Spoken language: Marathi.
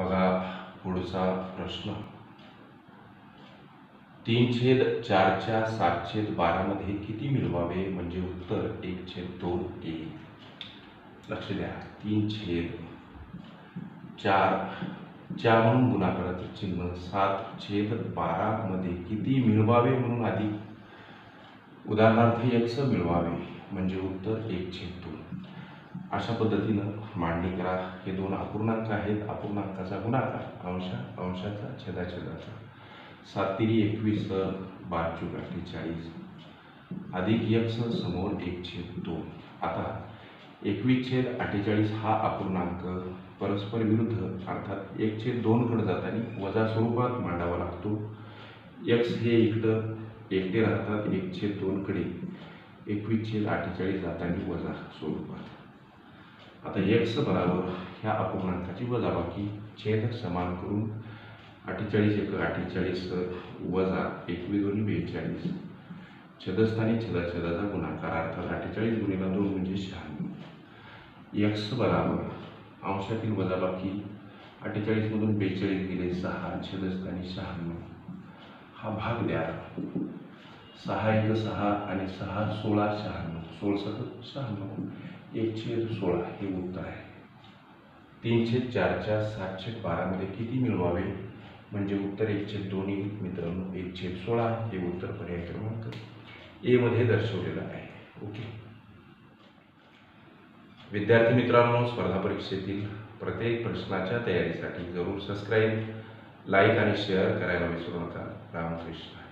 बघा पुढचा प्रश्न. तीन छेद चारच्या सात छेद बारामध्ये किती मिळवावे? म्हणजे उत्तर एक छेद दोन येईल लक्ष द्या. तीन छेद चार च्या म्हणून गुणाकाराचं चिन्ह. सात छेद बारामध्ये किती मिळवावे म्हणून आधी? उदाहरणार्थ एक्स मिळवावे. म्हणजे उत्तर एक छेद दोन. अशा पद्धतीनं मांडणी करा हे दोन अपूर्णांक आहेत. अपूर्णांकाचा गुणाकार अंशा अंशाचा छेदाछेदाचा. सात तिरी एकवीस बार चौक अठ्ठेचाळीस अधिक एक्स समोर एक छेद दोन. आता एकवीस छेद अठ्ठेचाळीस हा अपूर्णांक. परस्पर विरुद्ध अर्थात एक छेद दोनकडे जाताना वजा स्वरूपात मांडावा लागतो. एक्स हे इकडं एकटे राहतात. एक छेद दोनकडे एकवीस छेद अठ्ठेचाळीस जाताना वजा स्वरूपात. आता एक्स बराबर ह्या अपूर्णांकाची वजाबाकी छेद समान करून अठ्ठेचाळीस एक अठ्ठेचाळीस वजा एकवीस दोन्ही बेचाळीस. छदस्थानी छदा छदाचा गुणाकार अर्थात अठ्ठेचाळीस गुणीला दोन म्हणजे शहाण्णव. एक्स बराबर अंशातील वजाबाकी अठ्ठेचाळीसमधून बेचाळीस गेले सहा छदस्थानी शहाण्णव. हा भाग द्या. सहा एक सहा आणि सहा सोळा शहाण्णव. सोळ शहाण्णव. एकशे सोळा हे उत्तर आहे. तीनशे चारच्या सातशे बारामध्ये किती मिळवावे? म्हणजे उत्तर एकशे दोन येईल मित्रांनो एकशे सोळा हे उत्तर पर्याय क्रमांक एमध्ये दर्शवलेलं आहे. ओके. विद्यार्थी मित्रांनो स्पर्धा परीक्षेतील प्रत्येक प्रश्नाच्या तयारीसाठी जरूर सबस्क्राईब लाईक आणि शेअर करायला विसरू नका. रामकृष्ण.